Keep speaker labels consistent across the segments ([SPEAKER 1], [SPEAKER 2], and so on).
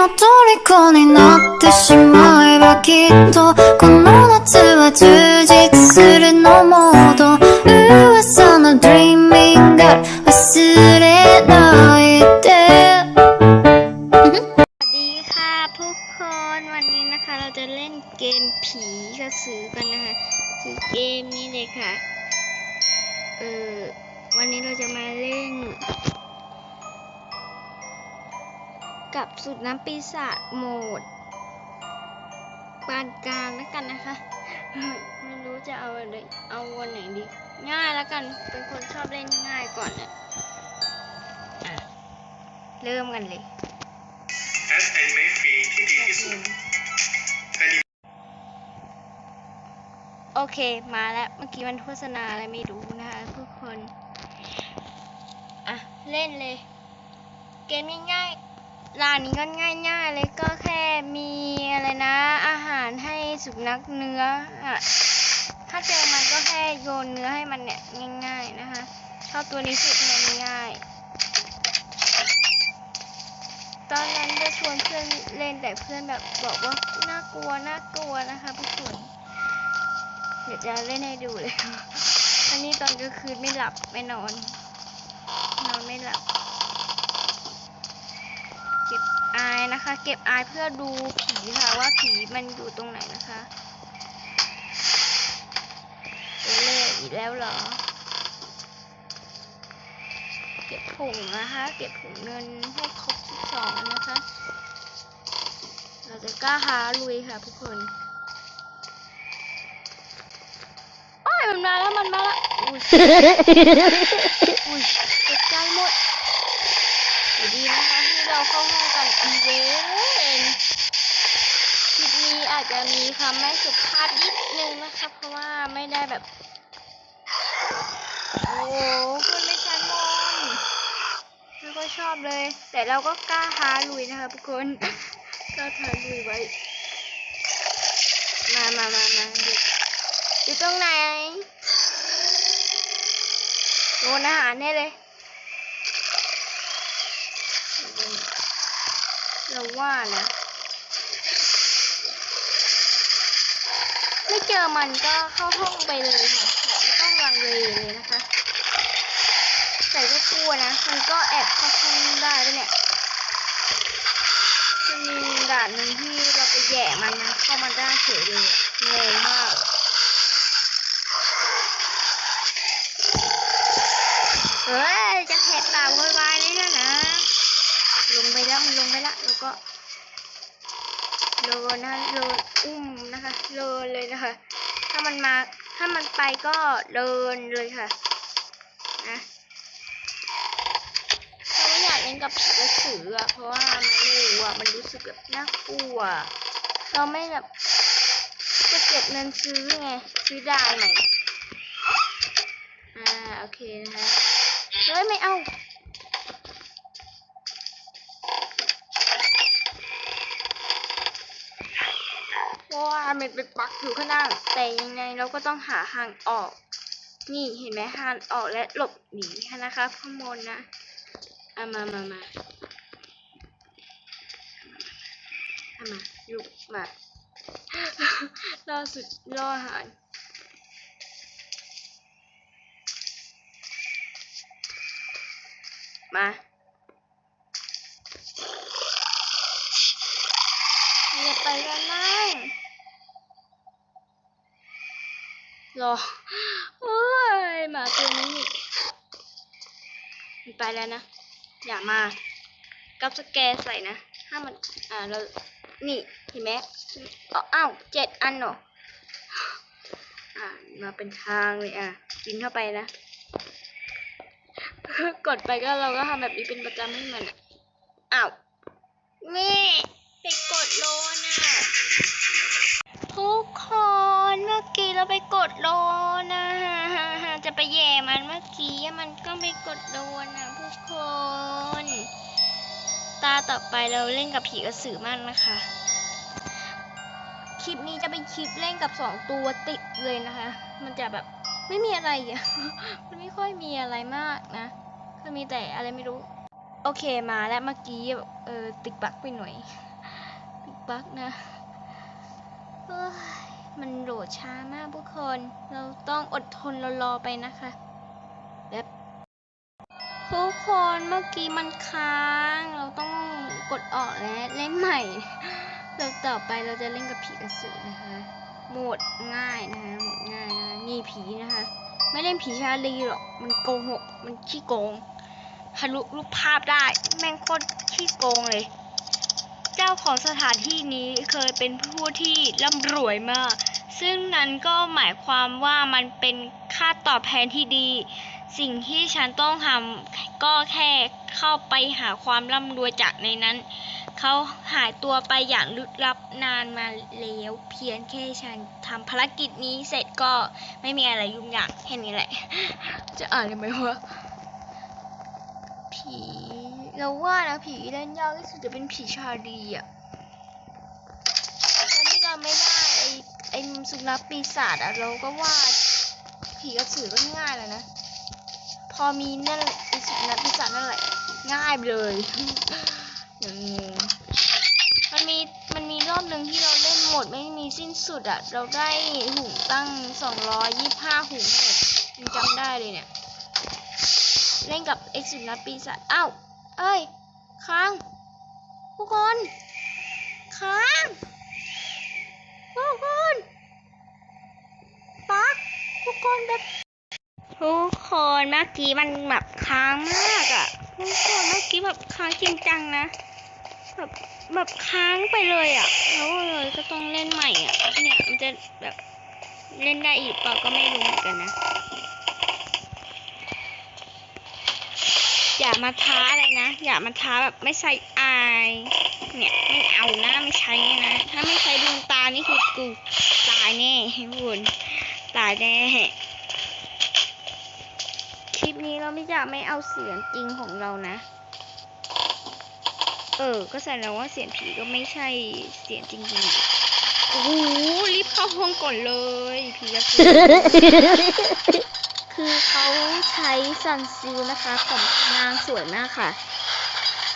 [SPEAKER 1] の虜になってしまえばきっとこの夏は充実するのモード噂の Dreaming が忘れないで
[SPEAKER 2] สวัสดีค่ะทุกคนวันนี้นะคะ เราจะเล่นเกมผีกระสือกันนะคะ คือเกมนี้เลยค่ะ เออวันนี้เราจะมาเล่น กับสุดน้ำปีศาจโหมดปานกลางแล้วกันนะคะ ไม่รู้จะเอาอะไรเอาวันไหนดี ง่ายแล้วกันเป็นคนชอบเล่นง่ายก่อนอะอะเริ่มกันเลย
[SPEAKER 3] แอดแอนิเมะฟรีที่ดีที่สุดแอนิ
[SPEAKER 2] โอเคมาแล้วเมื่อกี้มันโฆษณาอะไรไม่รู้นะคะทุกคน อะ เล่นเลย เกมง่ายๆ ร้านนี้ก็ง่ายๆเลยก็แค่มีอะไรนะ อาหารให้สุนัขเนื้ออะถ้าเจอมันก็แค่โยนเนื้อให้มันเนี่ยง่าย ๆนะคะชอบตัวนี้สุดเลยง่าย ตอนนั้นจะชวนเพื่อนเล่นแต่เพื่อนแบบบอกว่าน่ากลัวน่ากลัวนะคะทุกคนเดี๋ยวจะเล่นให้ดูเลย อันนี้ตอนกลางคืนไม่หลับไม่นอน นอนไม่หลับเก็บ อายนะคะ เก็บอายเพื่อดูผีค่ะว่าผีมันอยู่ตรงไหนนะคะเอเล่อีกแล้วเหรอ เก็บผงนะคะ เก็บผงเงินให้ครบสิบสองนะคะ เราจะกล้าหาลุยค่ะทุกคนโอ้ยมันมาแล้วมันมาแล้วอุ้ยอุ้ยตกใจหมดเดี๋ยวดีนะคะที่เราเข้าห้องกัน อีเวนคลิปนี้อาจจะมีคำไม่สุภาพนิดนึงนะคะ เพราะว่าไม่ได้แบบ โอ้คุณไม่ชันมอนไม่ค่อยชอบเลย แต่เราก็กล้าท้าลุยนะคะทุกคนกล้าท้าลุยไว้ มามามามาอยู่ตรงไหนโดนอาหารแน่เลย เราว่านะ ไม่เจอมันก็เข้าห้องไปเลยค่ะไม่ต้องลังเลเลยนะคะ แต่ก็กลัวนะ มันก็แอบเข้าห้องได้ด้วยเนี่ยมันมีด่านหนึ่งที่เราไปแย่มันมันเข้ามาได้เฉยเลยอะงงมากเฮ้ยจะแหกปากโวยวายเลยนะนะ ลงไปแล้วมันลงไปแล้วแล้วก็โลนะโลอุ้มนะคะโลนเลยนะคะ ถ้ามันมาถ้ามันไปก็เดินเลยค่ะนะเราไม่อยากเล่นกับผีกระสืออะเพราะว่ามันไม่รู้อะมันรู้สึกแบบน่ากลัวเราไม่แบบจะเก็บเงินซื้อไงซื้อได้ไหมอ่าโอเคนะคะเฮ้ยไม่เอา เพราะว่ามันเป็นปักอยู่ข้างหน้า แต่ยังไงเราก็ต้องหาทางออก นี่เห็นไหมทางออกและหลบหนีนะคะข้างบนนะเอามามามาเอามาลุกมาล่อสุดล่อหารมาไปกันนั่ง รอโอ้ยหมาตัวนี้มันไปแล้วนะ อย่ามากับสแกใส่นะถ้ามัน อ่าเรานี่เห็นไหมอ้าวเจ็ดอันเหรออ่ามาเป็นทางเลยอะกินเข้าไปนะ กดไปก็เราก็ทำแบบนี้เป็นประจำให้มันอะอ้าวนี่ ต่อไปเราเล่นกับผีกระสือมากนะคะ คลิปนี้จะเป็นคลิปเล่นกับสองตัวติดเลยนะคะ มันจะแบบไม่มีอะไรอะมันไม่ค่อยมีอะไรมากนะคือมีแต่อะไรไม่รู้ โอเคมาแล้วเมื่อกี้เออติดบั๊กไปหน่อยบั๊กนะมันโหลดช้ามากทุกคน เราต้องอดทนรอๆไปนะคะ ทุกคนเมื่อกี้มันค้าง เราต้องกดออกและเล่นใหม่ เราต่อไปเราจะเล่นกับผีกระสือนะคะ โหมดง่ายนะคะโหมดง่ายนะคะนี่ผีนะคะ ไม่เล่นผีชาลีหรอก มันโกหก มันขี้โกงทะลุรูปภาพได้ แม่งโคตรขี้โกงเลย เจ้าของสถานที่นี้เคยเป็นผู้ที่ร่ำรวยมาก ซึ่งนั้นก็หมายความว่ามันเป็นค่าตอบแทนที่ดี สิ่งที่ฉันต้องทำก็แค่เข้าไปหาความร่ำรวยจากในนั้น เขาหายตัวไปอย่างลึกลับนานมาแล้ว เพียงแค่ฉันทำภารกิจนี้เสร็จก็ไม่มีอะไรยุ่งยากแค่นี้แหละ จะอ่านเลยไหมว่าผีเราว่านะผีเล่นยากที่สุดจะเป็นผีชาดีอะตอนที่เราไม่ได้ไอไอสุนัขปีศาจอะเราก็ว่าผีกระสือก็ง่ายแล้วนะ อมีนั่นแหละไอสุนัขปีศาจนั่นแหละ ง่ายไปเลยอย่างงงมันมีมันมีรอบหนึ่งที่เราเล่นหมดไม่มีสิ้นสุดอะเราได้หุงตั้งสองร้อยยี่ห้าหุงเนี่ยยังจำได้เลยเนี่ย เล่นกับเอ็กซ์สุนัขปีศาจอ้าวเอ้ย ค้าง ทุกคน ค้างทุกคนปักทุกคนแบบ นเมื่อกี้มันแบบค้างมากอะทุกคนเมื่อกี้แบบค้างจริงจังนะแบบแบบค้างไปเลยอะแล้วเลยก็ต้องเล่นใหม่อะเนี่ยมันจะแบบเล่นได้อีกเปล่าก็ไม่รู้เหมือนกันนะอย่ามาท้าอะไรนะ อย่ามาท้าแบบไม่ใส่อายเนี่ยไม่เอานะไม่ใช้นะถ้าไม่ใช้ดวงตานี่คือกูตายแน่ให้บุญตายแน่ ลิปนี้เราไม่จะไม่เอาเสียงจริงของเรานะ เออ ก็แสดงว่าเสียงผีก็ไม่ใช่เสียงจริงๆโอ้โหรีบเข้าห้องก่อนเลยผีกระสือคือเขาใช้ซันซิลนะคะผมนางสวยมากค่ะ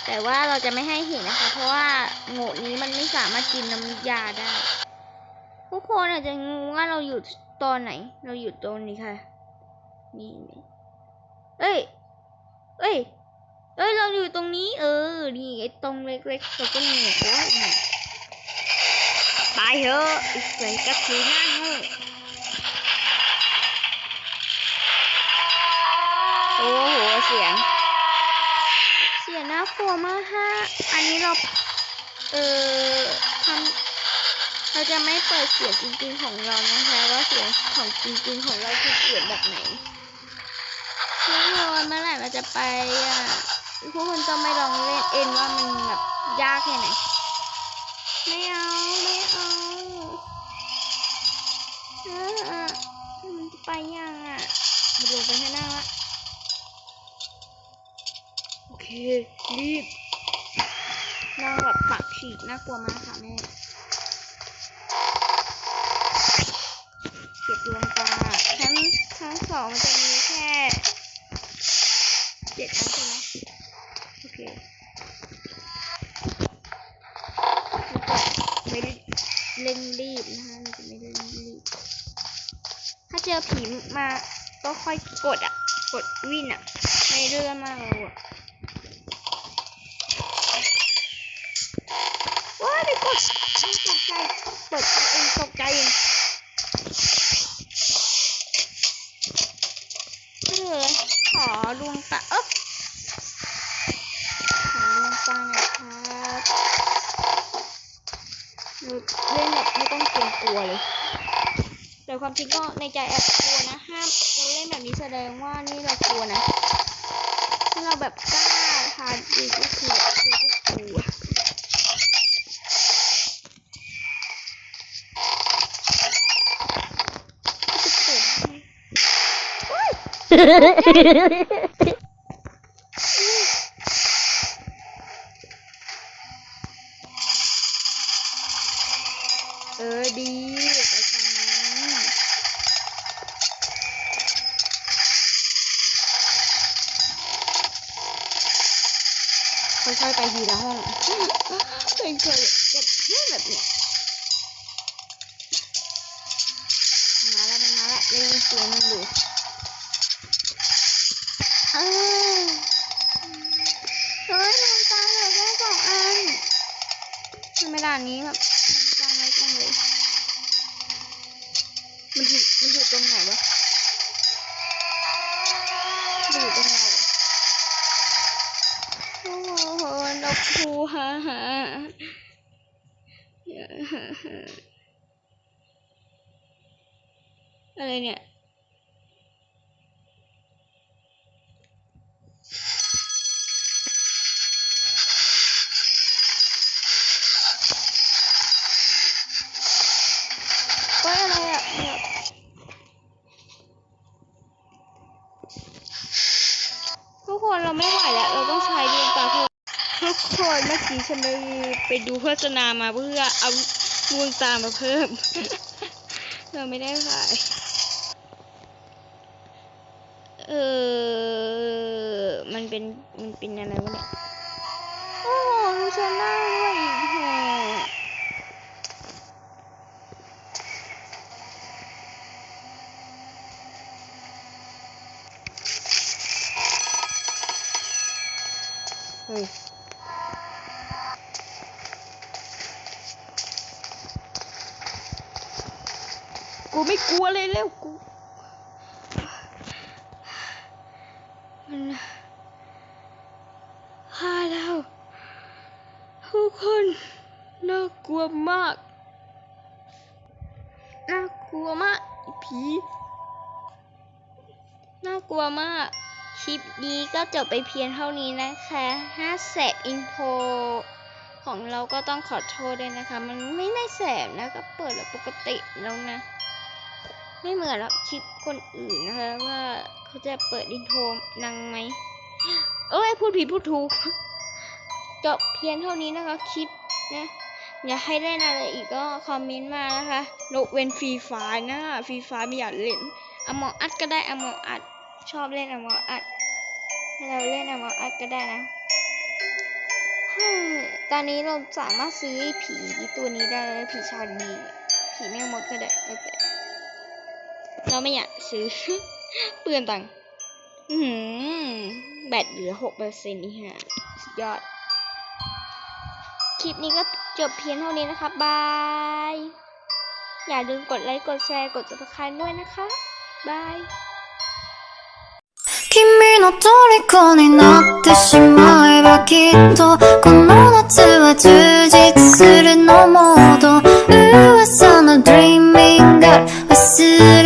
[SPEAKER 2] แต่ว่าเราจะไม่ให้เห็นนะคะ เพราะว่าโง่นี้มันไม่สามารถกินน้ำยาได้ ทุกคนอาจจะงงว่าเราอยู่ตอนไหน เราอยู่ตรงนี้ค่ะ นี่นี่ เอ้ย เอ้ย เอ้ย เราอยู่ตรงนี้ เออ นี่ไอ้ตรงเล็กๆเราก็มีโอ้ยนี่ตายเถอะอ้ใส่กระสือหน้าโง่โอ้โห เสียง เสียงน่ากลัวมากฮะ อันนี้เรา เออทำเราจะไม่เปิดเสียงจริงๆของเรานะคะ ว่าเสียงของจริงๆของเราคือเสียงแบบไหน ทุกคนเมื่อไหร่เราจะไปอะพวกคุณต้องไม่ลองเล่นเองว่ามันแบบยากแค่ไหนไม่เอาไม่เอาเออมันจะไปยังอะมาดูไปข้างหน้าละโอเครีบนั่งแบบปากฉีกน่ากลัวมากค่ะแม่เก็บดวงตาชั้นชั้นสองมันจะมี เจ็ดอันใช่ไหมโอเคไม่ได้เร่งรีบนะคะเราจะไม่เร่งรีบ ถ้าเจอผีมาก็ค่อยกดอะ กดวิ่นอะ ไม่เรื่องมากเลยอะว้าไปกดตกใจเปิดเองตกใจเองเออขอดวงตาเอ๊ะขอดวงตาหน่อยครับเล่นแบบไม่ต้องเกรงกลัวเลย แต่ ความจริงก็ในใจแอบกลัวนะห้ามเราเล่นแบบนี้แสดงว่านี่เรากลัวนะถ้าเราแบบกล้าทานอีกก็คือเราก็กลัวจะเปิดให้ ค่อยๆไปทีละห้องแต่เป็นเคยแบบเนี่ยแบบเนี้ยมาแล้วมันมาแล้วได้ยินเสียงมันดูเอ้ยเฮ้ยทำตาเหลือแค่สองอันทำไมด่านนี้แบบตาไม่จังเลยมันอยู่มันอยู่ตรงไหนวะมันอยู่ตรงไหนวะโอ้โห นกคูฮ่าฮ่าอะไรเนี่ย ฉันไปไปดูโฆษณามาเพื่อเอาดวงตามาเพิ่ม เราไม่ได้ขายเออ มันเป็น มันเป็นอะไรวะเนี่ย โอ้โหดูฉันหน้าด้วยอีกแฮะ เฮ้ย กูไม่กลัวเลยแล้วกูมันฮ่าแล้วทุกคนน่ากลัวมากน่ากลัวมากผีน่ากลัวมาก คลิปนี้ก็จบไปเพียงเท่านี้นะคะถ้าแสบอินโทรของเราก็ต้องขอโทษด้วยนะคะ มันไม่ได้แสบนะ ก็เปิดแบบปกติแล้วนะ ไม่เหมือนแล้วคลิปคนอื่นนะคะ ว่าเขาจะเปิดอินโทรนังไหมเอ้ยพูดผิดพูดถูกจบเพียงเท่านี้นะคะคลิปนะอยากให้เล่นอะไรอีกก็คอมเมนต์มานะคะยกเว้นฟรีไฟนะฟรีไฟไม่อยากเล่นอมออัดก็ได้อมออัดชอบเล่นอมออัดให้เราเล่นอมออัดก็ได้นะตอนนี้เราสามารถซื้อผีตัวนี้ได้ผีชาดีผีแม่มดก็ได้แล้วแต่ เราไม่อยากซื้อเปลือนตังค์แบตเหลือหกเปอร์เซ็นต์นี่ฮะยอด คลิปนี้ก็จบเพียงเท่านี้นะคะบาย อย่าลืมกดไลค์ กดแชร์ กดติดตามด้วยนะคะบาย
[SPEAKER 1] 君の虜になってしまえばきっとこの夏は充実するのモード噂の Dreaming Girl 忘れ